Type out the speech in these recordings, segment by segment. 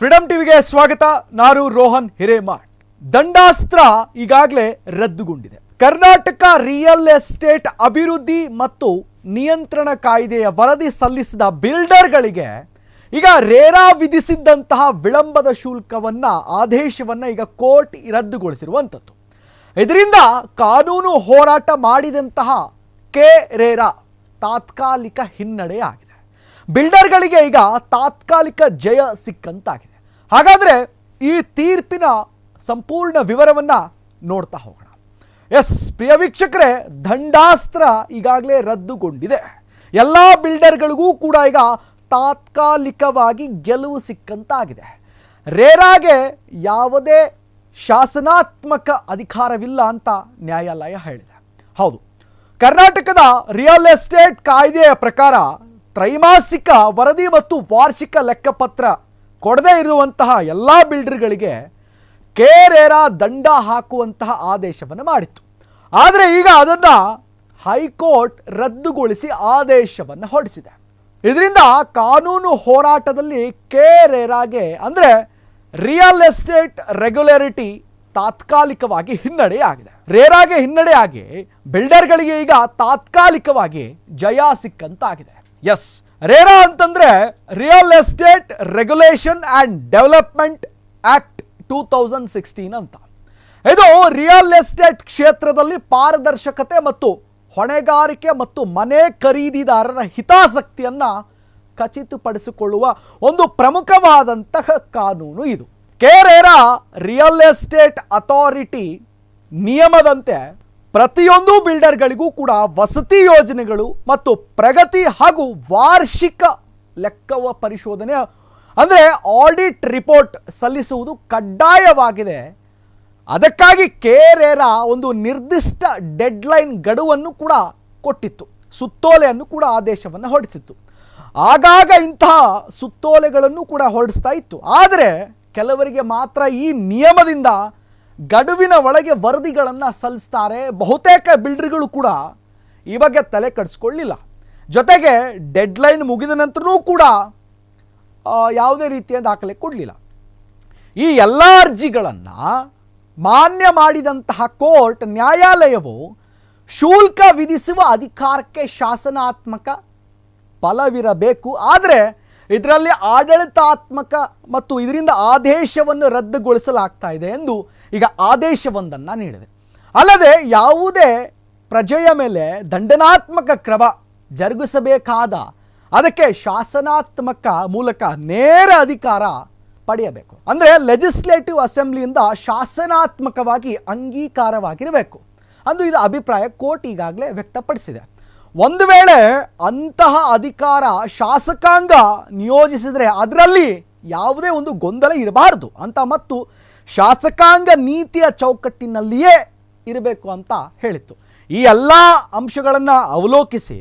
Freedom ಟಿವಿಗೆ ಸ್ವಾಗತ. ನಾನು ರೋಹನ್ ಹಿರೇಮಾಡ್. ದಂಡಾಸ್ತ್ರ ಈಗಾಗಲೇ ರದ್ದುಗೊಂಡಿದೆ. ಕರ್ನಾಟಕ ರಿಯಲ್ ಎಸ್ಟೇಟ್ ಅಭಿವೃದ್ಧಿ ಮತ್ತು ನಿಯಂತ್ರಣ ಕಾಯ್ದೆಯ ವರದಿ ಸಲ್ಲಿಸಿದ ಬಿಲ್ಡರ್ಗಳಿಗೆ ಈಗ ರೇರಾ ವಿಧಿಸಿದ್ದಂತಹ ವಿಳಂಬದ ಶುಲ್ಕವನ್ನ, ಆದೇಶವನ್ನ ಈಗ ಕೋರ್ಟ್ ರದ್ದುಗೊಳಿಸಿರುವಂಥದ್ದು. ಇದರಿಂದ ಕಾನೂನು ಹೋರಾಟ ಮಾಡಿದಂತಹ ಕೆ ರೇರಾ ತಾತ್ಕಾಲಿಕ ಹಿನ್ನಡೆಯಾಗಿದೆ ಬಿಲ್ಡರ್ಗಳಿಗೆ ಈಗ ತಾತ್ಕಾಲಿಕ ಜಯ ಸಿಕ್ಕಂತಾಗಿದೆ. ಹಾಗಾದರೆ ಈ ತೀರ್ಪಿನ ಸಂಪೂರ್ಣ ವಿವರವನ್ನು ನೋಡ್ತಾ ಹೋಗೋಣ. ಎಸ್, ಪ್ರಿಯ ವೀಕ್ಷಕರೇ, ದಂಡಾಸ್ತ್ರ ಈಗಾಗಲೇ ರದ್ದುಗೊಂಡಿದೆ. ಎಲ್ಲ ಬಿಲ್ಡರ್ಗಳಿಗೂ ಕೂಡ ಈಗ ತಾತ್ಕಾಲಿಕವಾಗಿ ಗೆಲುವು ಸಿಕ್ಕಂತಾಗಿದೆ. ರೇರಾಗೆ ಯಾವುದೇ ಶಾಸನಾತ್ಮಕ ಅಧಿಕಾರವಿಲ್ಲ ಅಂತ ನ್ಯಾಯಾಲಯ ಹೇಳಿದೆ. ಹೌದು, ಕರ್ನಾಟಕದ ರಿಯಲ್ ಎಸ್ಟೇಟ್ ಕಾಯ್ದೆಯ ಪ್ರಕಾರ ತ್ರೈಮಾಸಿಕ ವರದಿ ಮತ್ತು ವಾರ್ಷಿಕ ಲೆಕ್ಕಪತ್ರ ಕೊಡದೇ ಇರುವಂತಹ ಎಲ್ಲ ಬಿಲ್ಡರ್ಗಳಿಗೆ ಕೇರೇರ ದಂಡ ಹಾಕುವಂತಹ ಆದೇಶವನ್ನು ಮಾಡಿತ್ತು. ಆದರೆ ಈಗ ಅದನ್ನು ಹೈಕೋರ್ಟ್ ರದ್ದುಗೊಳಿಸಿ ಆದೇಶವನ್ನು ಹೊರಡಿಸಿದೆ. ಇದರಿಂದ ಕಾನೂನು ಹೋರಾಟದಲ್ಲಿ ಕೇರೇರಾಗೆ ಅಂದರೆ ರಿಯಲ್ ಎಸ್ಟೇಟ್ ರೆಗ್ಯುಲರಿಟಿ ತಾತ್ಕಾಲಿಕವಾಗಿ ಹಿನ್ನಡೆಯಾಗಿದೆ. ರೇರಾಗೆ ಹಿನ್ನಡೆಯಾಗಿ ಬಿಲ್ಡರ್ಗಳಿಗೆ ಈಗ ತಾತ್ಕಾಲಿಕವಾಗಿ ಜಯ ಸಿಕ್ಕಂತಾಗಿದೆ. ಎಸ್ ರೇರಾ ಅಂತಂದ್ರೆ real estate regulation and development act two thousand sixteen ಅಂತ. ಇದು ರಿಯಲ್ ಎಸ್ಟೇಟ್ ಕ್ಷೇತ್ರದಲ್ಲಿ ಪಾರದರ್ಶಕತೆ ಮತ್ತು ಹೊಣೆಗಾರಿಕೆ ಮತ್ತು ಮನೆ ಖರೀದಿದಾರರ ಹಿತಾಸಕ್ತಿಯನ್ನ ಖಚಿತಪಡಿಸಿಕೊಳ್ಳುವ ಒಂದು ಪ್ರಮುಖವಾದಂತಹ ಕಾನೂನು ಇದು. ಕೇರೇರಾ ರಿಯಲ್ ಎಸ್ಟೇಟ್ ಅಥಾರಿಟಿ ನಿಯಮದಂತೆ ಪ್ರತಿಯೊಂದು ಬಿಲ್ಡರ್ಗಳಿಗೂ ಕೂಡ ವಸತಿ ಯೋಜನೆಗಳು ಮತ್ತು ಪ್ರಗತಿ ಹಾಗೂ ವಾರ್ಷಿಕ ಲೆಕ್ಕವ ಪರಿಶೋಧನೆ, ಅಂದರೆ ಆಡಿಟ್ ರಿಪೋರ್ಟ್ ಸಲ್ಲಿಸುವುದು ಕಡ್ಡಾಯವಾಗಿದೆ. ಅದಕ್ಕಾಗಿ ಕೇರೇರ ಒಂದು ನಿರ್ದಿಷ್ಟ ಡೆಡ್ಲೈನ್ ಗಡುವನ್ನು ಕೂಡ ಕೊಟ್ಟಿತ್ತು. ಸುತ್ತೋಲೆಯನ್ನು ಕೂಡ ಆದೇಶವನ್ನು ಹೊರಡಿಸಿತ್ತು. ಆಗಾಗ ಇಂತಹ ಸುತ್ತೋಲೆಗಳನ್ನು ಕೂಡ ಹೊರಡಿಸ್ತಾ ಇತ್ತು. ಆದರೆ ಕೆಲವರಿಗೆ ಮಾತ್ರ ಈ ನಿಯಮದಿಂದ ಗಡುವಿನ ಒಳಗೆ ವರದಿಗಳನ್ನು ಸಲ್ಲಿಸ್ತಾರೆ. ಬಹುತೇಕ ಬಿಲ್ಡರ್ಗಳು ಕೂಡ ಈ ಬಗ್ಗೆ ತಲೆ ಕಡಿಸ್ಕೊಳ್ಳಿಲ್ಲ. ಜೊತೆಗೆ ಡೆಡ್ಲೈನ್ ಮುಗಿದ ನಂತರವೂ ಕೂಡ ಯಾವುದೇ ರೀತಿಯ ದಾಖಲೆ ಕೊಡಲಿಲ್ಲ. ಈ ಎಲ್ಲ ಅರ್ಜಿಗಳನ್ನು ಮಾನ್ಯ ಮಾಡಿದಂತಹ ಕೋರ್ಟ್, ನ್ಯಾಯಾಲಯವು ಶುಲ್ಕ ವಿಧಿಸುವ ಅಧಿಕಾರಕ್ಕೆ ಶಾಸನಾತ್ಮಕ ಫಲವಿರಬೇಕು ಆದರೆ ಇದರಲ್ಲಿ ಆಡಳಿತಾತ್ಮಕ ಮತ್ತು ಇದರಿಂದ ಆದೇಶವನ್ನು ರದ್ದುಗೊಳಿಸಲಾಗ್ತಾ ಇದೆ ಎಂದು ಈಗ ಆದೇಶವೊಂದನ್ನು ನೀಡಿದೆ. ಅಲ್ಲದೆ ಯಾವುದೇ ಪ್ರಜೆಯ ಮೇಲೆ ದಂಡನಾತ್ಮಕ ಕ್ರಮ ಜರುಗಿಸಬೇಕಾದ ಅದಕ್ಕೆ ಶಾಸನಾತ್ಮಕ ಮೂಲಕ ನೇರ ಅಧಿಕಾರ ಪಡೆಯಬೇಕು. ಅಂದರೆ ಲೆಜಿಸ್ಲೇಟಿವ್ ಅಸೆಂಬ್ಲಿಯಿಂದ ಶಾಸನಾತ್ಮಕವಾಗಿ ಅಂಗೀಕಾರವಾಗಿರಬೇಕು. ಅಂದು ಇದು ಅಭಿಪ್ರಾಯ ಕೋರ್ಟ್ ಈಗಾಗಲೇ ವ್ಯಕ್ತಪಡಿಸಿದೆ. ಒಂದು ವೇಳೆ ಅಂತಹ ಅಧಿಕಾರ ಶಾಸಕಾಂಗ ನಿಯೋಜಿಸಿದರೆ ಅದರಲ್ಲಿ ಯಾವುದೇ ಒಂದು ಗೊಂದಲ ಇರಬಾರದು ಅಂತ ಮತ್ತು ಶಾಸಕಾಂಗ ನೀತಿಯ ಚೌಕಟ್ಟಿನಲ್ಲಿಯೇ ಇರಬೇಕು ಅಂತ ಹೇಳಿತ್ತು. ಈ ಎಲ್ಲ ಅಂಶಗಳನ್ನು ಅವಲೋಕಿಸಿ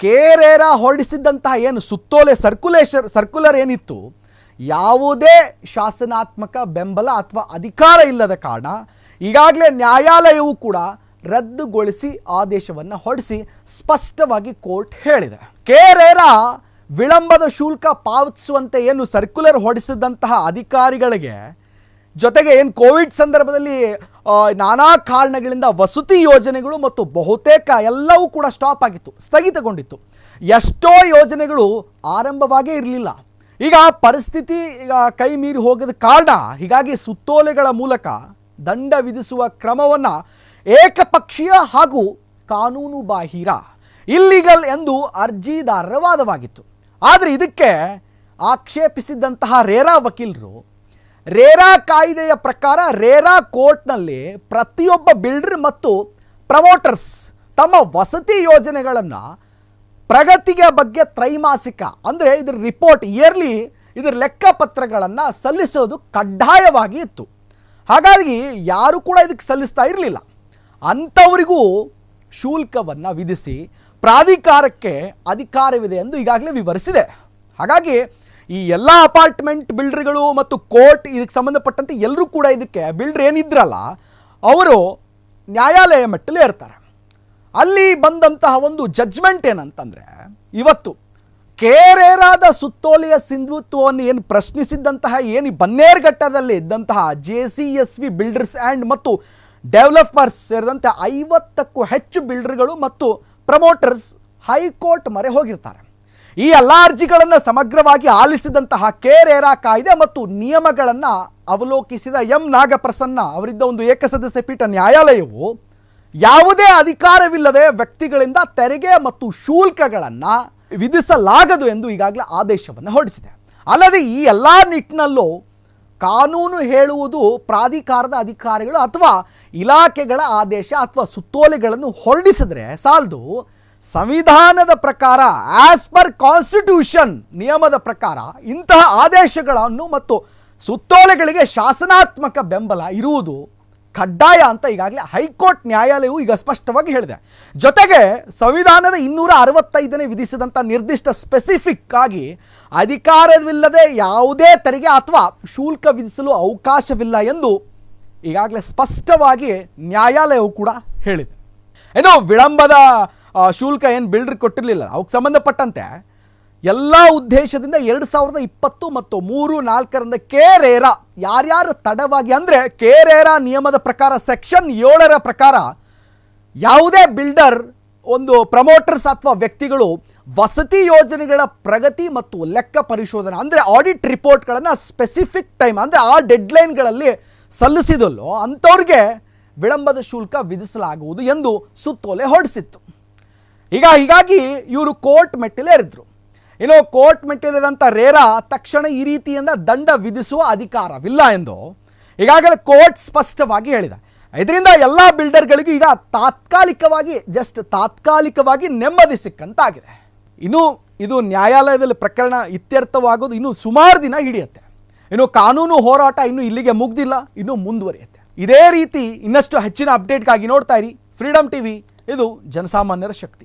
ಕೇರೇರ ಹೊರಡಿಸಿದ್ದಂತಹ ಏನು ಸುತ್ತೋಲೆ ಸರ್ಕ್ಯುಲೇಷನ್ ಸರ್ಕ್ಯುಲರ್ ಏನಿತ್ತು, ಯಾವುದೇ ಶಾಸನಾತ್ಮಕ ಬೆಂಬಲ ಅಥವಾ ಅಧಿಕಾರ ಇಲ್ಲದ ಕಾರಣ ಈಗಾಗಲೇ ನ್ಯಾಯಾಲಯವು ಕೂಡ ರದ್ದುಗೊಳಿಸಿ ಆದೇಶವನ್ನು ಹೊರಡಿಸಿ ಸ್ಪಷ್ಟವಾಗಿ ಕೋರ್ಟ್ ಹೇಳಿದೆ. ಕೇರೇರ ವಿಳಂಬದ ಶುಲ್ಕ ಪಾವತಿಸುವಂತೆ ಏನು ಸರ್ಕ್ಯುಲರ್ ಹೊರಡಿಸಿದಂತಹ ಅಧಿಕಾರಿಗಳಿಗೆ ಜೊತೆಗೆ ಏನು ಕೋವಿಡ್ ಸಂದರ್ಭದಲ್ಲಿ ನಾನಾ ಕಾರಣಗಳಿಂದ ವಸತಿ ಯೋಜನೆಗಳು ಮತ್ತು ಬಹುತೇಕ ಎಲ್ಲವೂ ಕೂಡ ಸ್ಟಾಪ್ ಆಗಿತ್ತು, ಸ್ಥಗಿತಗೊಂಡಿತ್ತು. ಎಷ್ಟೋ ಯೋಜನೆಗಳು ಆರಂಭವಾಗೇ ಇರಲಿಲ್ಲ. ಈಗ ಪರಿಸ್ಥಿತಿ ಈಗ ಕೈ ಮೀರಿ ಹೋಗದ ಕಾರಣ, ಹೀಗಾಗಿ ಸುತ್ತೋಲೆಗಳ ಮೂಲಕ ದಂಡ ವಿಧಿಸುವ ಕ್ರಮವನ್ನು ಏಕಪಕ್ಷೀಯ ಹಾಗೂ ಕಾನೂನು ಬಾಹಿರ ಇಲ್ಲಿಗಲ್ ಎಂದು ಅರ್ಜಿದಾರರ ವಾದವಾಗಿತ್ತು. ಆದರೆ ಇದಕ್ಕೆ ಆಕ್ಷೇಪಿಸಿದ್ದಂತಹ ರೇರಾ ವಕೀಲರು ರೇರಾ ಕಾಯ್ದೆಯ ಪ್ರಕಾರ ರೇರಾ ಕೋರ್ಟ್ನಲ್ಲಿ ಪ್ರತಿಯೊಬ್ಬ ಬಿಲ್ಡರ್ ಮತ್ತು ಪ್ರಮೋಟರ್ಸ್ ತಮ್ಮ ವಸತಿ ಯೋಜನೆಗಳನ್ನು ಪ್ರಗತಿಗೆ ಬಗ್ಗೆ ತ್ರೈಮಾಸಿಕ, ಅಂದರೆ ಇದ್ರ ರಿಪೋರ್ಟ್ ಇಯರ್ಲಿ ಇದ್ರ ಲೆಕ್ಕಪತ್ರಗಳನ್ನು ಸಲ್ಲಿಸೋದು ಕಡ್ಡಾಯವಾಗಿ ಇತ್ತು. ಹಾಗಾಗಿ ಯಾರು ಕೂಡ ಇದಕ್ಕೆ ಸಲ್ಲಿಸ್ತಾ ಇರಲಿಲ್ಲ. ಅಂಥವರಿಗೂ ಶುಲ್ಕವನ್ನು ವಿಧಿಸಿ ಪ್ರಾಧಿಕಾರಕ್ಕೆ ಅಧಿಕಾರವಿದೆ ಎಂದು ಈಗಾಗಲೇ ವಿವರಿಸಿದೆ. ಹಾಗಾಗಿ ಈ ಎಲ್ಲ ಅಪಾರ್ಟ್ಮೆಂಟ್ ಬಿಲ್ಡರ್ಗಳು ಮತ್ತು ಕೋರ್ಟ್ ಇದಕ್ಕೆ ಸಂಬಂಧಪಟ್ಟಂತೆ ಎಲ್ಲರೂ ಕೂಡ ಇದಕ್ಕೆ ಬಿಲ್ಡರ್ ಏನಿದ್ರಲ್ಲ, ಅವರು ನ್ಯಾಯಾಲಯ ಮಟ್ಟಲೇ ಇರ್ತಾರೆ. ಅಲ್ಲಿ ಬಂದಂತಹ ಒಂದು ಜಡ್ಜ್ಮೆಂಟ್ ಏನಂತಂದರೆ, ಇವತ್ತು ಕೇರೇರಾದ ಸುತ್ತೋಲೆಯ ಸಿಂಧುತ್ವವನ್ನು ಏನು ಪ್ರಶ್ನಿಸಿದ್ದಂತಹ, ಏನು ಬನ್ನೇರ್ಘಟ್ಟದಲ್ಲಿ ಇದ್ದಂತಹ J C S V builders and ಮತ್ತು ಡೆವಲಪರ್ಸ್ ಸೇರಿದಂತೆ ಐವತ್ತಕ್ಕೂ ಹೆಚ್ಚು ಬಿಲ್ಡರ್ಗಳು ಮತ್ತು ಪ್ರಮೋಟರ್ಸ್ ಹೈಕೋರ್ಟ್ ಮೊರೆ ಹೋಗಿರ್ತಾರೆ. ಈ ಎಲ್ಲ ಅರ್ಜಿಗಳನ್ನು ಸಮಗ್ರವಾಗಿ ಆಲಿಸಿದಂತಹ ಕೇರೇರಾ ಕಾಯ್ದೆ ಮತ್ತು ನಿಯಮಗಳನ್ನು ಅವಲೋಕಿಸಿದ ಎಂ ನಾಗಪ್ರಸನ್ನ ಅವರಿದ್ದ ಒಂದು ಏಕಸದಸ್ಯ ಪೀಠ ನ್ಯಾಯಾಲಯವು ಯಾವುದೇ ಅಧಿಕಾರವಿಲ್ಲದೆ ವ್ಯಕ್ತಿಗಳಿಂದ ತೆರಿಗೆ ಮತ್ತು ಶುಲ್ಕಗಳನ್ನು ವಿಧಿಸಲಾಗದು ಎಂದು ಈಗಾಗಲೇ ಆದೇಶವನ್ನು ಹೊರಡಿಸಿದೆ. ಅಲ್ಲದೆ ಈ ಎಲ್ಲ ನಿಟ್ಟಿನಲ್ಲೂ ಕಾನೂನು ಹೇಳುವುದು ಪ್ರಾಧಿಕಾರದ ಅಧಿಕಾರಿಗಳು ಅಥವಾ ಇಲಾಖೆಗಳ ಆದೇಶ ಅಥವಾ ಸುತ್ತೋಲೆಗಳನ್ನು ಹೊರಡಿಸಿದ್ರೆ ಸಾಲದು ಸಂವಿಧಾನದ ಪ್ರಕಾರ ಆಸ್ ಪರ್ ಕಾನ್ಸ್ಟಿಟ್ಯೂಷನ್ ನಿಯಮದ ಪ್ರಕಾರ, ಇಂತಹ ಆದೇಶಗಳನ್ನು ಮತ್ತು ಸುತ್ತೋಲೆಗಳಿಗೆ ಶಾಸನಾತ್ಮಕ ಬೆಂಬಲ ಇರುವುದು ಕಡ್ಡಾಯ ಅಂತ ಈಗಾಗಲೇ ಹೈಕೋರ್ಟ್ ನ್ಯಾಯಾಲಯವು ಈಗ ಸ್ಪಷ್ಟವಾಗಿ ಹೇಳಿದೆ. ಜೊತೆಗೆ ಸಂವಿಧಾನದ ಇನ್ನೂರ ಅರವತ್ತೈದನೇ ವಿಧಿಸಿದಂಥ ನಿರ್ದಿಷ್ಟ ಸ್ಪೆಸಿಫಿಕ್ ಆಗಿ ಅಧಿಕಾರವಿಲ್ಲದೆ ಯಾವುದೇ ತೆರಿಗೆ ಅಥವಾ ಶುಲ್ಕ ವಿಧಿಸಲು ಅವಕಾಶವಿಲ್ಲ ಎಂದು ಈಗಾಗಲೇ ಸ್ಪಷ್ಟವಾಗಿ ನ್ಯಾಯಾಲಯವು ಕೂಡ ಹೇಳಿದೆ. ಏನೋ ವಿಳಂಬದ ಶುಲ್ಕ ಏನು ಬಿಲ್ಡ್ರ್ ಕೊಟ್ಟಿರಲಿಲ್ಲ. ಅವಕ್ಕೆ ಸಂಬಂಧಪಟ್ಟಂತೆ ಎಲ್ಲ ಉದ್ದೇಶದಿಂದ ಎರಡು ಸಾವಿರದ ಇಪ್ಪತ್ತು ಮತ್ತು ಮೂರು ನಾಲ್ಕರಿಂದ ಕೇರೇರ ಯಾರ್ಯಾರು ತಡವಾಗಿ ಅಂದರೆ ಕೇರೇರ ನಿಯಮದ ಪ್ರಕಾರ, ಸೆಕ್ಷನ್ ಏಳರ ಪ್ರಕಾರ ಯಾವುದೇ ಬಿಲ್ಡರ್, ಒಂದು ಪ್ರಮೋಟರ್ಸ್ ಅಥವಾ ವ್ಯಕ್ತಿಗಳು ವಸತಿ ಯೋಜನೆಗಳ ಪ್ರಗತಿ ಮತ್ತು ಲೆಕ್ಕ ಪರಿಶೋಧನೆ ಅಂದರೆ ಆಡಿಟ್ ರಿಪೋರ್ಟ್ಗಳನ್ನು ಸ್ಪೆಸಿಫಿಕ್ ಟೈಮ್ ಅಂದರೆ ಆ ಡೆಡ್ಲೈನ್ಗಳಲ್ಲಿ ಸಲ್ಲಿಸಿದಲ್ಲೋ ಅಂಥವ್ರಿಗೆ ವಿಳಂಬದ ಶುಲ್ಕ ವಿಧಿಸಲಾಗುವುದು ಎಂದು ಸುತ್ತೋಲೆ ಹೊರಡಿಸಿತ್ತು ಈಗ ಹೀಗಾಗಿ ಇವರು ಕೋರ್ಟ್ ಮೆಟ್ಟಿಲೇರಿದ್ರು ಇನ್ನು ಕೋರ್ಟ್ ಮೆಟ್ಟಿಲಿದಂಥ ರೇರಾ ತಕ್ಷಣ ಈ ರೀತಿಯಿಂದ ದಂಡ ವಿಧಿಸುವ ಅಧಿಕಾರವಿಲ್ಲ ಎಂದು ಈಗಾಗಲೇ ಕೋರ್ಟ್ ಸ್ಪಷ್ಟವಾಗಿ ಹೇಳಿದೆ. ಇದರಿಂದ ಎಲ್ಲ ಬಿಲ್ಡರ್ಗಳಿಗೂ ಈಗ ತಾತ್ಕಾಲಿಕವಾಗಿ ಜಸ್ಟ್ ತಾತ್ಕಾಲಿಕವಾಗಿ ನೆಮ್ಮದಿ ಸಿಕ್ಕಂತಾಗಿದೆ. ಇನ್ನು ಇದು ನ್ಯಾಯಾಲಯದಲ್ಲಿ ಪ್ರಕರಣ ಇತ್ಯರ್ಥವಾಗೋದು ಇನ್ನು ಸುಮಾರು ದಿನ ಹಿಡಿಯುತ್ತೆ. ಇನ್ನು ಕಾನೂನು ಹೋರಾಟ ಇನ್ನು ಇಲ್ಲಿಗೆ ಮುಗ್ದಿಲ್ಲ, ಇನ್ನು ಮುಂದುವರಿಯುತ್ತೆ. ಇದೇ ರೀತಿ ಇನ್ನಷ್ಟು ಹೆಚ್ಚಿನ ಅಪ್ಡೇಟ್ಗಾಗಿ ನೋಡ್ತಾ ಇರಿ. ಫ್ರೀಡಮ್ ಟಿವಿ ಇದು ಜನಸಾಮಾನ್ಯರ ಶಕ್ತಿ.